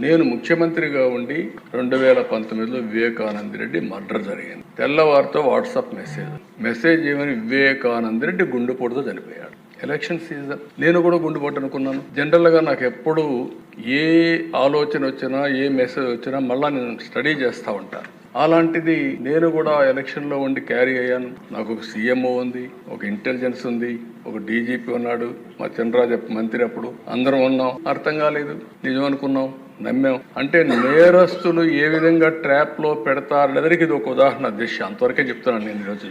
నేను ముఖ్యమంత్రిగా ఉండి రెండు వేల పంతొమ్మిదిలో వివేకానంద రెడ్డి మర్డర్ జరిగింది. తెల్లవారితో వాట్సాప్ మెసేజ్. మెసేజ్ ఏమని వివేకానంద రెడ్డి గుండెపోటుతో చనిపోయాడు. Election season. నేను కూడా గుండెపోటు అనుకున్నాను. జనరల్గా నాకు ఎప్పుడు ఏ ఆలోచన వచ్చినా ఏ మెసేజ్ వచ్చినా మళ్ళీ నేను స్టడీ చేస్తూ ఉంటాను అలాంటిది నేను కూడా ఎలక్షన్లో ఉండి క్యారీ అయ్యాను. నాకు ఒక సీఎంఓ ఉంది ఒక ఇంటెలిజెన్స్ ఉంది ఒక డీజీపీ ఉన్నాడు. మా చంద్రరాజ మంత్రి అప్పుడు. అందరం ఉన్నాం. అర్థం కాలేదు. నిజం అనుకున్నాం నమ్మాం. అంటే నేరస్తులు ఏ విధంగా ట్రాప్లో పెడతారనేదానికి ఇది ఒక ఉదాహరణ దిశ అంతవరకే చెప్తున్నాను నేను ఈరోజు.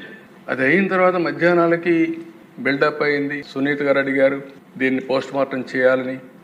అది అయిన తర్వాత మధ్యాహ్నాలకి బిల్డప్ అయింది. సునీత్ గారు అడిగారు దీన్ని పోస్ట్ మార్టం చేయాలని.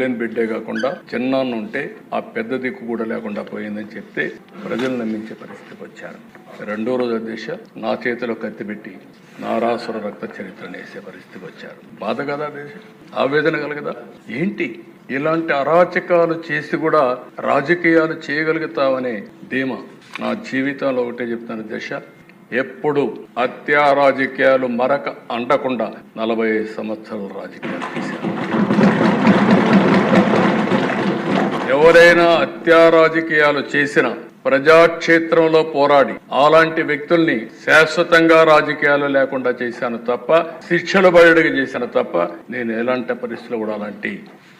లేని బిడ్డే కాకుండా చిన్నాన్న ఉంటే ఆ పెద్ద దిక్కు కూడా లేకుండా పోయిందని చెప్తే ప్రజలు నమ్మించే పరిస్థితికి వచ్చారు. రెండో రోజు దిశ నా చేతిలో కత్తి పెట్టి నారాసుర రక్త చరిత్రను వేసే పరిస్థితికి వచ్చారు. బాధ కదా దేశ ఆవేదన కలగదా? ఏంటి? ఇలాంటి అరాచకాలు చేసి కూడా రాజకీయాలు చేయగలుగుతామనే ధీమా నా జీవితంలో ఒకటే చెప్తాను దశ ఎప్పుడు అత్యారాజకీయాలు మరక అండకుండా నలభై సంవత్సరాల రాజకీయాలు చేశాను ఎవరైనా అత్యారాజకీయాలు చేసిన ప్రజాక్షేత్రంలో పోరాడి అలాంటి వ్యక్తుల్ని శాశ్వతంగా రాజకీయాలు లేకుండా చేశాను తప్ప శిక్షలు బయటకు చేశాను తప్ప నేను ఎలాంటి పరిస్థితులు కూడా అలాంటి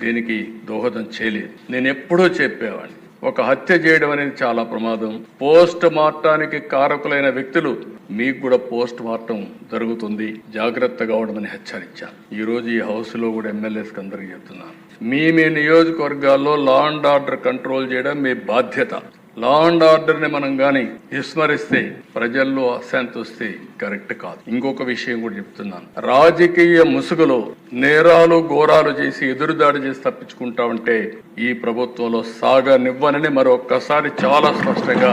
దీనికి దోహదం చేయలేదు. నేను ఎప్పుడూ చెప్పేవాడిని ఒక హత్య చేయడం అనేది చాలా ప్రమాదం. పోస్ట్ మార్టానికి కారకులైన వ్యక్తులు మీకు కూడా పోస్ట్ మార్టం జరుగుతుంది. జాగ్రత్తగా ఉండమని హెచ్చరించాను. ఈ రోజు ఈ హౌస్లో కూడా ఎమ్మెల్యేస్కి అందరికీ చెప్తున్నాను. మీ మీ నియోజకవర్గాల్లో లా అండ్ ఆర్డర్ కంట్రోల్ చేయడం మీ బాధ్యత. లా అండ్ ఆర్డర్ని మనం గాని విస్మరిస్తే ప్రజల్లో అశాంతి వస్తే కరెక్ట్ కాదు. ఇంకొక విషయం కూడా చెప్తున్నాను. రాజకీయ ముసుగులో నేరాలు ఘోరాలు చేసి ఎదురుదాడి చేసి తప్పించుకుంటా ఉంటే ఈ ప్రభుత్వంలో సాగనివ్వనని మరొక్కసారి చాలా స్పష్టంగా